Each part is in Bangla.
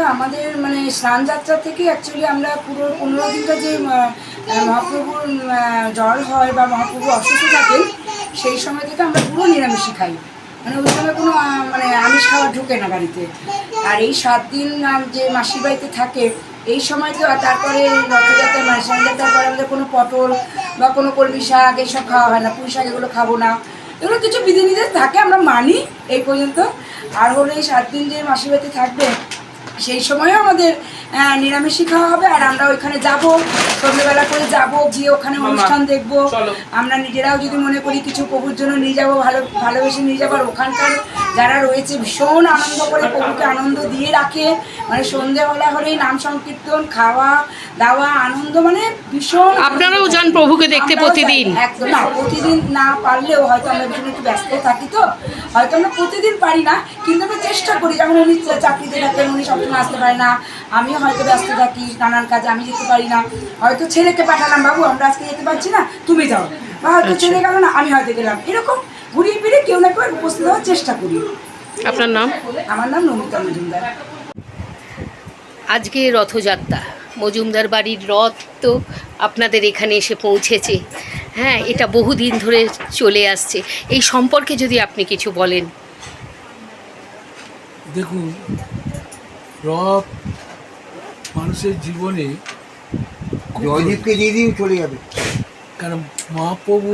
আমাদের মানে স্নান যাত্রা থেকে অ্যাকচুয়ালি আমরা পুরো পনেরো দিনটা যে মহাপ্রভুর জ্বর হয় বা মহাপ্রভু অসুস্থ থাকেন, সেই সময় থেকে আমরা পুরো নিরামিষই খাই। মানে ওই সময় কোনো মানে আমিষ খাবার ঢোকে না বাড়িতে। আর এই সাত দিন যে মাসির বাড়িতে থাকে, এই সময় তো তারপরে রথযাত্রা মানে স্নান যাত্রার পরে আমাদের কোনো পটল বা কোনো কলমি শাক এইসব খাওয়া হয় না, পুঁই শাক এগুলো খাব না। এগুলো কিছু বিধিনিষেধ থাকে, আমরা মানি এই পর্যন্ত। আর হলো এই সাত দিন যে মাসির বাড়িতে থাকবে সেই সময়ও আমাদের নিরামিষই খাওয়া হবে আর আমরা ওইখানে যাব সন্ধ্যেবেলা করে যাব গিয়ে ওখানে অনুষ্ঠান দেখব। আমরা নিজেরাও যদি মনে করি কিছু প্রভুর জন্য নিয়ে যাব ভালো ভালোবেসে নিয়ে যাব আর ওখানকার যারা রয়েছে ভীষণ আনন্দ করে প্রভুকে আনন্দ দিয়ে রাখে। মানে সন্ধ্যেবেলা হলেই নাম সংকীর্তন খাওয়া দাওয়া আনন্দ মানে ভীষণ আপনারাও যান প্রভুকে দেখতে প্রতিদিন? একদম না প্রতিদিন না পারলেও হয়তো আমরা ভীষণ একটু ব্যস্ত থাকি তো হয়তো আমরা প্রতিদিন পারি না কিন্তু আমরা চেষ্টা করি যেমন উনি চাকরিতে থাকেন উনি সবসময় আসতে পারে না আমিও হয়তো ব্যস্ত থাকি নানান কাজে আমি যেতে পারি না। হয়তো ছেলেকে পাঠালাম বাবু আমরা আজকে যেতে পারছি না তুমি যাও। বা হয়তো ছেলে গেল না আমি হয়তো গেলাম। এরকম ঘুরিয়ে ফিরে কেউ না কেউ উপস্থিত হওয়ার চেষ্টা করি। আপনার নাম? আমার নাম নমিতা মজুমদার। আজকে রথযাত্রা মজুমদার বাড়ির রথ তো আপনাদের এখানে এসে পৌঁছেছে। হ্যাঁ এটা বহুদিন ধরে চলে আসছে। এই সম্পর্কে যদি আপনি কিছু বলেন। দেখুন রথ মানুষের জীবনে জয়দীপকে দিয়ে দিন চলে যাবে। কারণ মহাপ্রভু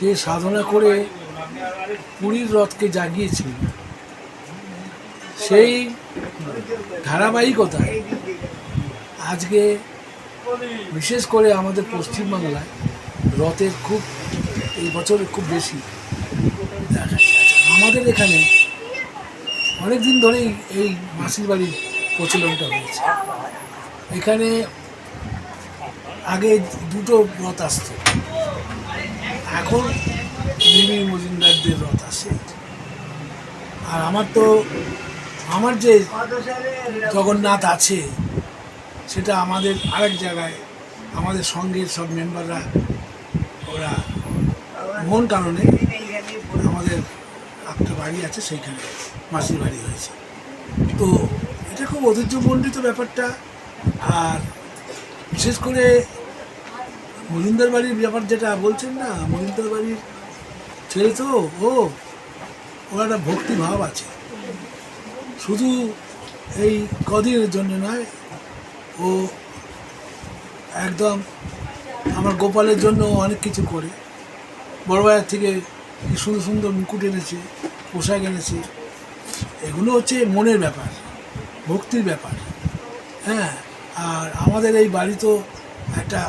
যে সাধনা করে পুরীর রথকে জাগিয়েছিল সেই ধারাবাহিকতায় আজকে বিশেষ করে আমাদের পশ্চিমবাংলায় রথের খুব এই বছরে খুব বেশি দেখা যাচ্ছে আমাদের এখানে অনেক দিন ধরেই এই মাসির বাড়ির প্রচলনটা হয়েছে। এখানে আগে দুটো রথ আসতো। এখন মিমি মজুমদারদের রথ আসে। আর আমার তো, আমার যে জগন্নাথ আছে, সেটা আমাদের আরেক জায়গায়, আমাদের সঙ্গের সব মেম্বাররা, ওরা মন কারণে আমাদের একটা বাড়ি আছে সেইখানে। মাসির বাড়ি হয়েছে। তো এটা খুব ঐতিহ্যমণ্ডিত ব্যাপারটা। আর বিশেষ করে মজুমদার বাড়ির ব্যাপার যেটা বলছেন না মজুমদার বাড়ির ছেলে তো, ও, ওর একটা ভক্তিভাব আছে। শুধু এই কদিনের জন্য নয়, ও একদম আমার গোপালের জন্য অনেক কিছু করে। বড় ভাইয়ের থেকে সুন্দর সুন্দর মুকুট এনেছে, পোশাক এনেছে। এগুলো হচ্ছে মনের ব্যাপার, ভক্তির ব্যাপার। হ্যাঁ আর আমাদের এই বাড়ি তো একটা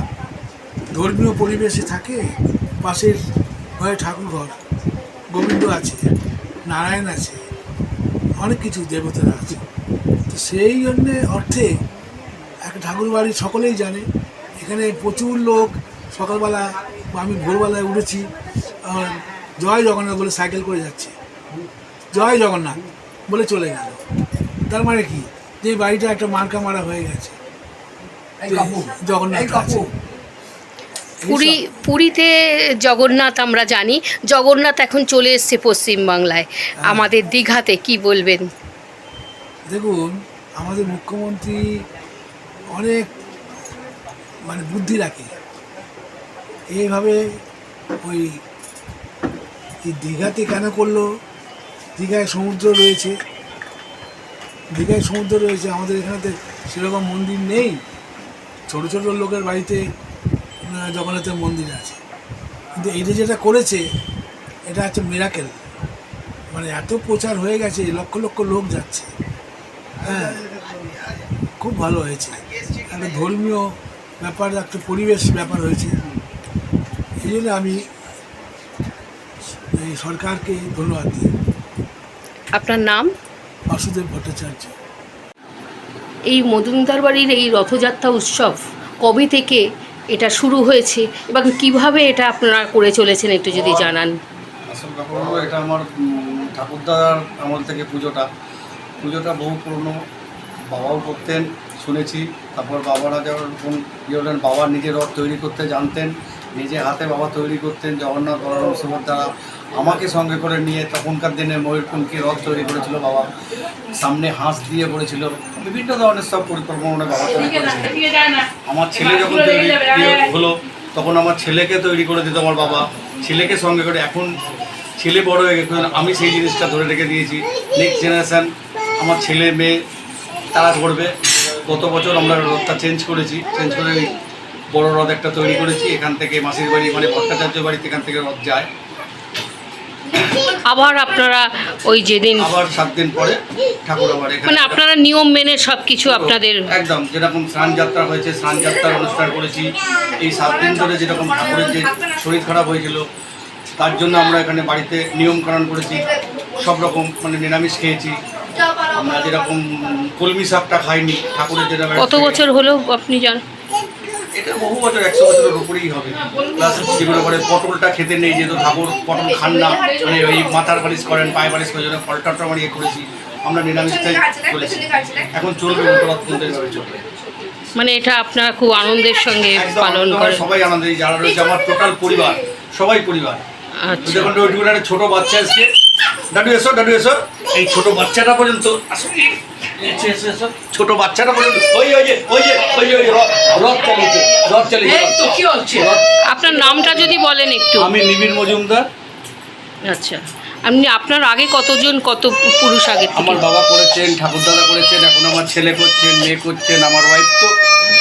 ধর্মীয় পরিবেশে থাকে, পাশের ঘরে ঠাকুর ঘর গোবিন্দ আছে, নারায়ণ আছে, অনেক কিছু দেবতারা আছে। তো সেই জন্যে অর্থে একটা ঠাকুর বাড়ি সকলেই জানে। এখানে প্রচুর লোক, সকালবেলা বা আমি ভোরবেলায় উঠেছি জয় জগন্নাথ বলে সাইকেল করে যাচ্ছে। জয় জগন্নাথ। বলে চলে গেল। তার মানে কি? যে বাড়িটা একটা মার্কা মারা হয়ে গেছে। জগন্নাথ আছে। পুরী পুরীতে জগন্নাথ আমরা জানি। জগন্নাথ এখন চলে এসছে পশ্চিমবাংলায়। আমাদের দীঘাতে কি বলবেন? দেখুন আমাদের মুখ্যমন্ত্রী অনেক মানে বুদ্ধি রাখে। এইভাবে ওই দীঘাতে কেন করল? দীঘায় সমুদ্র রয়েছে। দীঘায় সমুদ্র রয়েছে, আমাদের এখানেতে সেরকম মন্দির নেই। ছোট ছোট লোকের বাড়িতে জগন্নাথের মন্দির আছে। কিন্তু এটা যেটা করেছে, এটা হচ্ছে মেরাকেল মানে এত প্রচার হয়ে গেছে, লক্ষ লক্ষ লোক যাচ্ছে। হ্যাঁ খুব ভালো হয়েছে। একটা ধর্মীয় ব্যাপার, একটা পরিবেশ ব্যাপার হয়েছে। এই জন্য আমি এই সরকারকে ধন্যবাদ দিই। আপনার নাম? বাসুদেব ভট্টাচার্য। এই মজুমদার বাড়ির এই রথযাত্রা উৎসব কবে থেকে এটা শুরু হয়েছে এবং কীভাবে এটা আপনারা করে চলেছেন একটু যদি জানান। আসল ব্যাপার হলো এটা আমার উম, ঠাকুরদাদার আমল থেকে পুজোটা। পুজোটা বহু পুরনো বাবাও করতেন শুনেছি। তারপর বাবারা যখন ইয়ে হলেন বাবা নিজের রথ তৈরি করতে জানতেন নিজে হাতে বাবা তৈরি করতেন জগন্নাথ বলরাম সুভদ্রা আমাকে সঙ্গে করে নিয়ে তখনকার দিনে ময়ূরপঙ্খী রথ তৈরি করেছিল বাবা। সামনে হাঁস দিয়ে করেছিল বিভিন্ন ধরনের সব পরিকল্পনা বাবা তৈরি করেছিল। আমার ছেলে যখন তৈরি হলো তখন আমার ছেলেকে তৈরি করে দিত আমার বাবা। ছেলেকে সঙ্গে করে এখন ছেলে বড় হয়ে গেছে আমি সেই জিনিসটা ধরে রেখে দিয়েছি। নেক্সট জেনারেশান আমার ছেলে মেয়ে তারা করবে গত বছর আমরা রথটা চেঞ্জ করেছি চেঞ্জ করে বড় রথ একটা তৈরি করেছি এখান থেকে মাসির বাড়ি মানে ভট্টাচার্য বাড়িতে এখান থেকে রথ যায়। আবার আপনারা ওই যেদিন আবার সাত দিন পরে ঠাকুর আবার এখানে মানে আপনারা নিয়ম মেনে সব কিছু আপনাদের একদম যেরকম স্নান যাত্রা হয়েছে স্নান যাত্রার অনুষ্ঠান করেছি। এই সাত দিন ধরে যেরকম ঠাকুরের যে শরীর খারাপ হয়েছিল তার জন্য আমরা এখানে বাড়িতে নিয়ম কানুন করেছি সব রকম মানে নিরামিষ খেয়েছি। আমরা যেরকম কলমি শাকটা খাইনি ঠাকুরের যেরকম কত বছর হলো আপনি জান এটা বহু বছর একশো বছরের উপরেই হবে। প্লাস যেগুলো করে পটলটা খেতে নেই যেহেতু ঠাকুর পটল খান না। মানে ওই মাথার বালিশ করেন পায়ে বালিশ করে জন্য ফলটা আমরা ইয়ে করেছি। আমরা নিরামিষটাই করেছি। এখন চলবে উত্তরাত্মদের ভাবে চলবে। মানে এটা আপনারা খুব আনন্দের সঙ্গে পালন করেন। সবাই আনন্দ যারা রয়েছে আমার টোটাল পরিবার সবাই পরিবার। আচ্ছা। দেখুন ছোট বাচ্চা এসছে। দাদু এসো দাদু এসো। এই ছোট বাচ্চাটা পর্যন্ত আসো, এসো, এসো, এসো। ছোট বাচ্চাটা পর্যন্ত। ওই ওই যে ওই যে ওই ওই রথ রথ চালিয়েছে রথ চালিয়েছে। রথ। আপনার নামটা যদি বলেন একটু। আমি নিবিড় মজুমদার। আচ্ছা। আপনি আপনার আগে কতজন কত পুরুষ আগে আমার বাবা করেছেন ঠাকুরদাদা করেছেন এখন আমার ছেলে করছেন মেয়ে করছেন আমার ওয়াইফ তো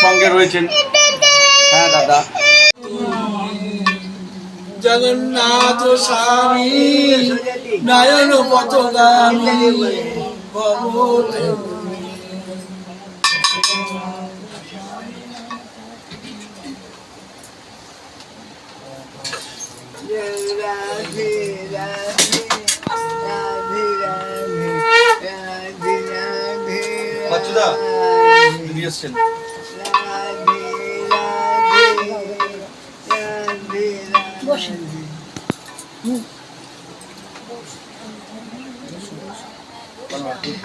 সঙ্গে রয়েছেন। হ্যাঁ দাদা। জগন্নাথ স্বামী নয়ন পথগামী রাধে রাধে রাধে রাধে রাধে রাধে Boa noite.